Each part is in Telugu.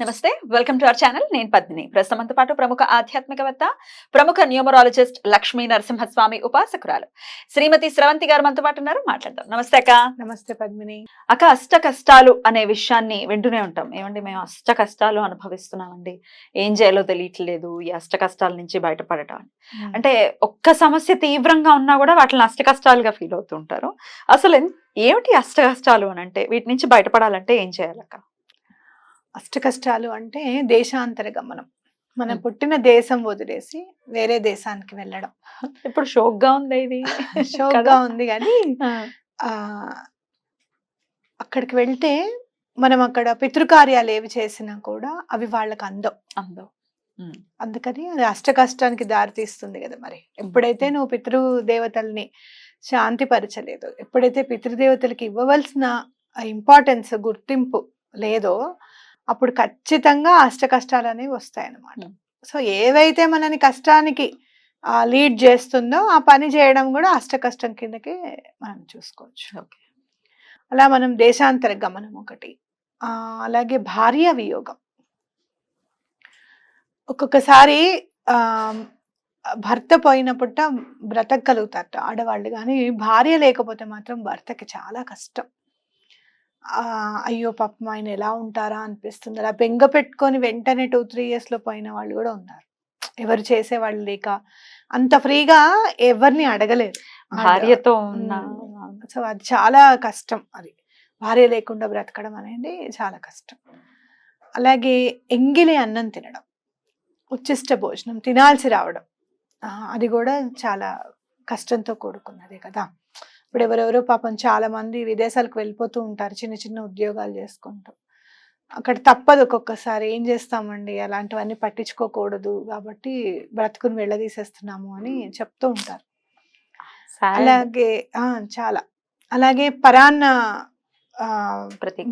నమస్తే వెల్కమ్ టు అవర్ ఛానల్. నేను పద్మిని. ప్రస్తుతంతో పాటు ప్రముఖ ఆధ్యాత్మికవేత్త ప్రముఖ న్యూమరాలజిస్ట్ లక్ష్మీ నరసింహస్వామి ఉపాసకురాలు. శ్రీమతి స్రవంతి గారు మనతో పాటు ఉన్నారు. మాట్లాడదాం. నమస్తే అక్క. నమస్తే పద్మిని. అక్క అష్ట కష్టాలు అనే విషయాన్ని వింటూనే ఉంటాం. ఏమండి మేము అష్ట కష్టాలు అనుభవిస్తున్నామండి. ఏం చేయాలో తెలియట్లేదు. ఈ అష్ట కష్టాల నుంచి బయటపడటం. అంటే ఒక్క సమస్య తీవ్రంగా ఉన్నా కూడా వాటిని అష్ట కష్టాలుగా ఫీల్ అవుతుంటారు అసలు ఏమిటి అష్ట కష్టాలు అని అంటే వీటి నుంచి బయటపడాలంటే ఏం చేయాలక్క అష్ట కష్టాలు అంటే దేశాంతర గమనం. మనం. పుట్టిన దేశం వదిలేసి వేరే దేశానికి వెళ్ళడం. ఇప్పుడు షోక్గా ఉంది ఇది? షోక్గా? ఉంది కానీ అక్కడికి వెళ్తే మనం అక్కడ పితృకార్యాలు ఏవి చేసినా కూడా అవి వాళ్ళకి అందం. అందం. అందుకని అది అష్ట కష్టానికి దారి తీస్తుంది కదా మరి. ఎప్పుడైతే నువ్వు పితృ దేవతల్ని శాంతి పరచలేదు ఎప్పుడైతే పితృదేవతలకి ఇవ్వవలసిన ఇంపార్టెన్స్ గుర్తింపు లేదో అప్పుడు ఖచ్చితంగా అష్ట కష్టాలు అనేవి వస్తాయన్నమాట Hmm. సో ఏవైతే మనని కష్టానికి లీడ్ చేస్తుందో ఆ పని చేయడం కూడా అష్ట కష్టం కిందకే మనం చూసుకోవచ్చు ఓకే. అలా మనం దేశాంతర గమనం ఒకటి ఆ, అలాగే భార్య వియోగం ఒక్కొక్కసారి భర్త పోయినప్పుట బ్రతకగలుగుతారట ఆడవాళ్ళు కానీ భార్య లేకపోతే మాత్రం భర్తకి చాలా కష్టం అయ్యో! పాపం ఆయన ఎలా ఉంటారా అనిపిస్తుంది. అలా బెంగ పెట్టుకొని వెంటనే టూ త్రీ ఇయర్స్లో పోయిన వాళ్ళు కూడా ఉన్నారు. ఎవరు చేసేవాళ్ళు లేక అంత ఫ్రీగా ఎవరిని అడగలేరు భార్యతో ఉన్న సో అది చాలా కష్టం అది. భార్య లేకుండా బ్రతకడం అనేది చాలా కష్టం. అలాగే ఎంగిలి అన్నం తినడం ఉచ్చిష్ట భోజనం తినాల్సి రావడం. అది కూడా చాలా కష్టంతో కూడుకున్నదే కదా! ఇప్పుడు ఎవరెవరో పాపం చాలా మంది విదేశాలకు వెళ్ళిపోతూ ఉంటారు చిన్న చిన్న ఉద్యోగాలు చేసుకుంటూ. అక్కడ తప్పదు ఒక్కొక్కసారి ఏం చేస్తామండి? అలాంటివన్నీ పట్టించుకోకూడదు కాబట్టి బ్రతుకుని వెళ్ళదీసేస్తున్నాము అని చెప్తూ ఉంటారు. అలాగే ఆ! చాలా. అలాగే పరాన్న.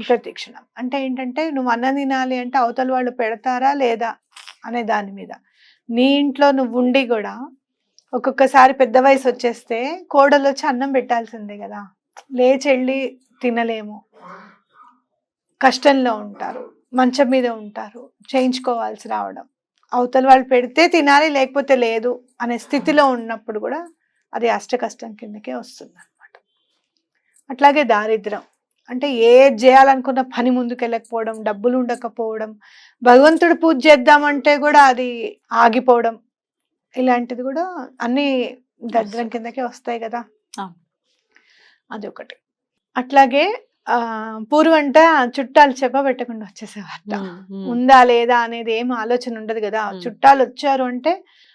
ప్రతిక్షణం. అంటే ఏంటంటే నువ్వు అన్నం తినాలి అంటే అవతల వాళ్ళు పెడతారా లేదా అనే దాని మీద. నీ ఇంట్లో నువ్వు ఉండి కూడా ఒక్కొక్కసారి పెద్ద వయసు వచ్చేస్తే కోడలు వచ్చి అన్నం పెట్టాల్సిందే కదా. లేచి వెళ్ళి తినలేము. కష్టంలో ఉంటారు. మంచం మీద ఉంటారు. చేయించుకోవాల్సి రావడం. అవతల వాళ్ళు పెడితే తినాలి లేకపోతే లేదు అనే స్థితిలో ఉన్నప్పుడు కూడా అది అష్ట కష్టం కిందకే వస్తుంది అనమాట అట్లాగే దారిద్రం అంటే ఏది చేయాలనుకున్న పని ముందుకెళ్ళకపోవడం డబ్బులు ఉండకపోవడం భగవంతుడు పూజ చేద్దామంటే కూడా అది ఆగిపోవడం ఇలాంటిది కూడా అన్ని దరిద్రం కిందకే వస్తాయి కదా. అది ఒకటి అట్లాగే ఆ పూర్వంట చుట్టాలు చెప్ప పెట్టకుండా వచ్చేసేవారట. ఉందా లేదా అనేది ఏం ఆలోచన ఉండదు కదా. చుట్టాలు వచ్చారు అంటే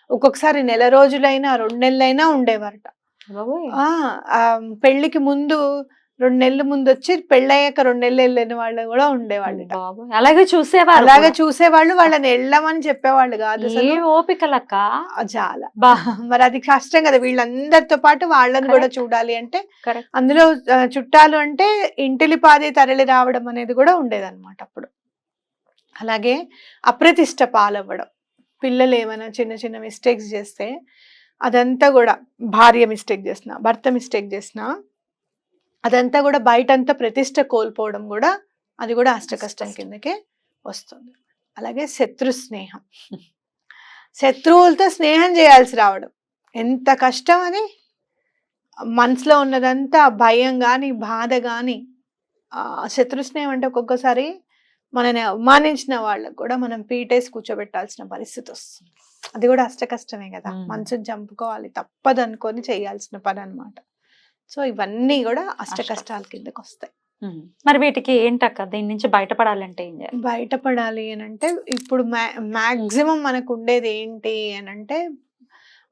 ఒక్కొక్కసారి నెల రోజులైనా రెండు నెలలైనా ఉండేవారట. పెళ్ళికి ముందు రెండు నెలల ముందు వచ్చి పెళ్ళయ్యాక రెండు నెలలు వెళ్ళిన వాళ్ళు కూడా ఉండేవాళ్ళు. అలాగే చూసేవారు అలాగే. చూసేవాళ్ళు వాళ్ళని వెళ్ళమని చెప్పేవాళ్ళు కాదు ఓపికలక్క? చాలా. బా. మరి అది కష్టం కదా వీళ్ళందరితో పాటు వాళ్ళని కూడా. చూడాలి అంటే అందులో చుట్టాలు అంటే ఇంటిలిపాది తరలి రావడం అనేది కూడా ఉండేదన్నమాట అప్పుడు. అలాగే అప్రతిష్ట పాలవ్వడం. పిల్లలు ఏమైనా చిన్న చిన్న మిస్టేక్స్ చేస్తే అదంతా కూడా భార్య మిస్టేక్ చేసిన భర్త మిస్టేక్ చేసిన అదంతా కూడా బయటంతా ప్రతిష్ట కోల్పోవడం కూడా అది కూడా అష్ట కష్టం కిందకే వస్తుంది. అలాగే శత్రు స్నేహం. శత్రువులతో స్నేహం చేయాల్సి రావడం. ఎంత కష్టం అది? మనసులో ఉన్నదంతా భయం కానీ బాధ కానీ శత్రు స్నేహం అంటే ఒక్కొక్కసారి మనని అవమానించిన వాళ్ళకు కూడా మనం పీటేసి కూర్చోబెట్టాల్సిన పరిస్థితి వస్తుంది. అది కూడా అష్ట కష్టమే కదా. మనసుని చంపుకోవాలి తప్పదు అనుకొని చేయాల్సిన పని అన్నమాట సో ఇవన్నీ కూడా అష్ట కష్టాల కిందకి వస్తాయి. మరి వీటికి ఏంటక్క దీని నుంచి బయటపడాలంటే ఏం చేయాలి బయటపడాలి అని అంటే ఇప్పుడు మ్యాక్సిమం మనకు ఉండేది ఏంటి అని అంటే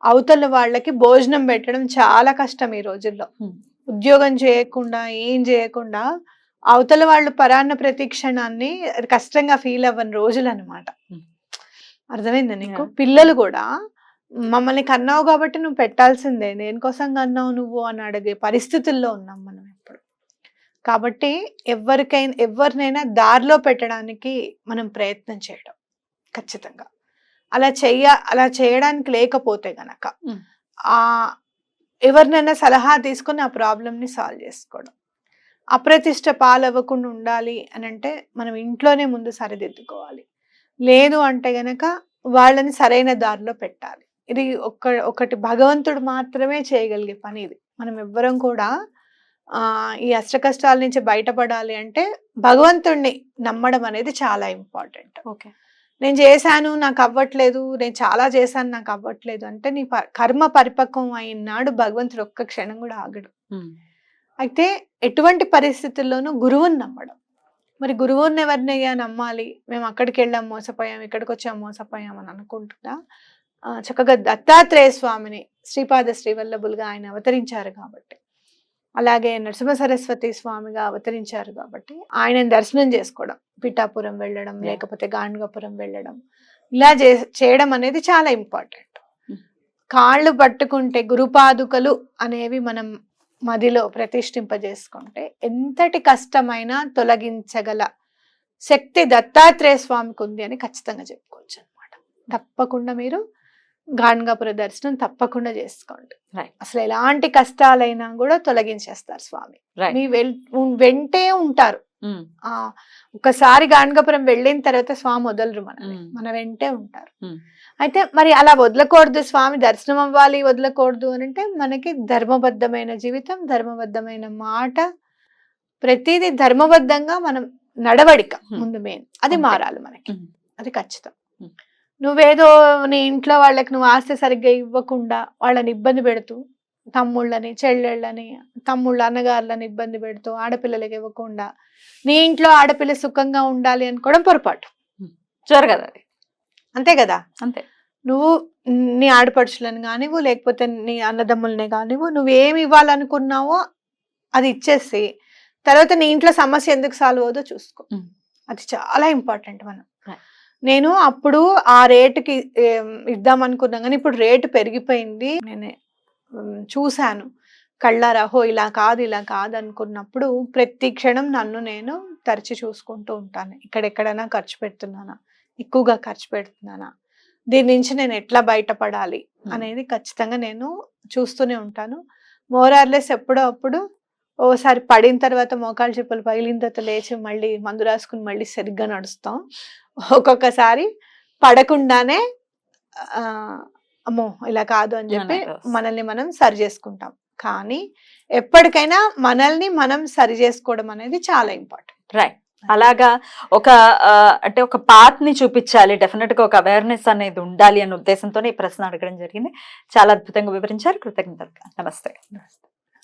అవతల వాళ్ళకి భోజనం పెట్టడం చాలా కష్టం ఈ రోజుల్లో. ఉద్యోగం చేయకుండా ఏం చేయకుండా అవతల వాళ్ళు పరాన్న ప్రతిక్షణాన్ని కష్టంగా ఫీల్ అవ్వని రోజులు అనమాట. అర్థమైందా నీకు. పిల్లలు కూడా మమ్మల్ని కన్నావు కాబట్టి నువ్వు పెట్టాల్సిందే. దేనికోసం కన్నావు నువ్వు అని అడిగే పరిస్థితుల్లో ఉన్నాం మనం ఇప్పుడు కాబట్టి ఎవరికైనా ఎవరినైనా దారిలో పెట్టడానికి మనం ప్రయత్నం చేయడం ఖచ్చితంగా. అలా చెయ్య అలా చేయడానికి లేకపోతే గనక. ఆ ఎవరినైనా సలహా తీసుకొని ఆ ప్రాబ్లమ్ని సాల్వ్ చేసుకోవడం. అప్రతిష్ట పాలవ్వకుండా ఉండాలి అని అంటే మనం ఇంట్లోనే ముందు సరిదిద్దుకోవాలి. లేదు అంటే గనక వాళ్ళని సరైన దారిలో పెట్టాలి. ఇది ఒక్క ఒకటి భగవంతుడు మాత్రమే చేయగలిగే పని ఇది. మనం ఎవ్వరం కూడా ఆ ఈ అష్ట కష్టాల నుంచి బయటపడాలి అంటే భగవంతుణ్ణి నమ్మడం అనేది చాలా ఇంపార్టెంట్. ఓకే. నేను చేశాను నాకు అవ్వట్లేదు నేను చాలా చేశాను నాకు అవ్వట్లేదు అంటే నీ ప- కర్మ పరిపక్వం అయినాడు భగవంతుడు ఒక్క క్షణం కూడా ఆగడు. అయితే ఎటువంటి పరిస్థితుల్లోనూ గురువుని నమ్మడం. మరి గురువుని ఎవరినయ్యా నమ్మాలి? మేము అక్కడికి వెళ్ళాం మోసపోయాం ఇక్కడికి వచ్చాం మోసపోయాం అని అనుకుంటున్నా చక్కగా దత్తాత్రేయ స్వామిని శ్రీపాద శ్రీవల్లభులుగా ఆయన అవతరించారు కాబట్టి అలాగే నరసింహ సరస్వతి స్వామిగా అవతరించారు కాబట్టి ఆయన దర్శనం చేసుకోవడం పిఠాపురం వెళ్ళడం. లేకపోతే గాండ్గాపురం వెళ్ళడం ఇలా చే- చేయడం అనేది చాలా ఇంపార్టెంట్ Mm. కాళ్ళు పట్టుకుంటే గురుపాదుకలు అనేవి మనం మదిలో ప్రతిష్ఠింపజేసుకుంటే ఎంతటి కష్టమైనా తొలగించగల శక్తి దత్తాత్రేయ స్వామికి ఉంది అని ఖచ్చితంగా చెప్పుకోవచ్చు అనమాట తప్పకుండా మీరు గాన్గాపుర దర్శనం తప్పకుండా చేసుకోండి. అసలు ఎలాంటి కష్టాలైనా కూడా తొలగించేస్తారు స్వామి. మీ వెంటే ఉంటారు ఆ ఒకసారి గాన్గాపురం వెళ్ళిన తర్వాత స్వామి వదలరు మనల్ని మన వెంటే ఉంటారు. అయితే మరి అలా వదలకూడదు స్వామి దర్శనం అవ్వాలి వదలకూడదు అని అంటే మనకి ధర్మబద్ధమైన జీవితం ధర్మబద్ధమైన మాట ప్రతిదీ ధర్మబద్ధంగా మనం నడవడిక. ముందు మెయిన్ అది. మారాలి మనకి. అది ఖచ్చితం. నువ్వేదో నీ ఇంట్లో వాళ్ళకి నువ్వు ఆస్తి సరిగ్గా ఇవ్వకుండా వాళ్ళని ఇబ్బంది పెడుతూ తమ్ముళ్ళని చెల్లెళ్ళని తమ్ముళ్ళ అన్నగారులని ఇబ్బంది పెడుతూ ఆడపిల్లలకి ఇవ్వకుండా నీ ఇంట్లో ఆడపిల్ల సుఖంగా ఉండాలి అనుకోవడం పొరపాటు. జరగదు అది. అంతే కదా? అంతే. నువ్వు నీ ఆడపడుచులను కానివ్వు లేకపోతే నీ అన్నదమ్ములనే కానివ్వు నువ్వు ఏమి ఇవ్వాలనుకున్నావో అది ఇచ్చేసి తర్వాత నీ ఇంట్లో సమస్య ఎందుకు సాల్వ్ అవుదో చూసుకో. అది చాలా ఇంపార్టెంట్ మనం. నేను అప్పుడు ఆ రేటుకి ఇద్దాం అనుకున్నా. కానీ ఇప్పుడు రేటు పెరిగిపోయింది. నేను చూశాను. కళ్ళారా హో ఇలా కాదు ఇలా కాదు అనుకున్నప్పుడు ప్రతి క్షణం నన్ను నేను తరచి చూసుకుంటూ ఉంటాను. ఇక్కడెక్కడైనా ఖర్చు పెడుతున్నానా ఎక్కువగా ఖర్చు పెడుతున్నానా దీని నుంచి నేను ఎట్లా బయటపడాలి. అనేది ఖచ్చితంగా నేను చూస్తూనే ఉంటాను. మోరార్లెస్ ఎప్పుడో అప్పుడు ఓసారి పడిన తర్వాత మోకాలు చెప్పులు పగిలిన తర్వాత లేచి మళ్ళీ మందు రాసుకుని మళ్ళీ సరిగ్గా నడుస్తాం. ఒక్కొక్కసారి పడకుండానే అమ్మో ఇలా కాదు అని చెప్పి. మనల్ని మనం సరి చేసుకుంటాం. కానీ ఎప్పటికైనా మనల్ని మనం సరి చేసుకోవడం అనేది చాలా ఇంపార్టెంట్. రైట్ అలాగా ఒక అంటే ఒక పాత్ని చూపించాలి. డెఫినెట్గా ఒక అవేర్నెస్ అనేది ఉండాలి అనే ఉద్దేశంతోనే ఈ ప్రశ్న అడగడం జరిగింది. చాలా అద్భుతంగా వివరించారు. కృతజ్ఞతలు. నమస్తే.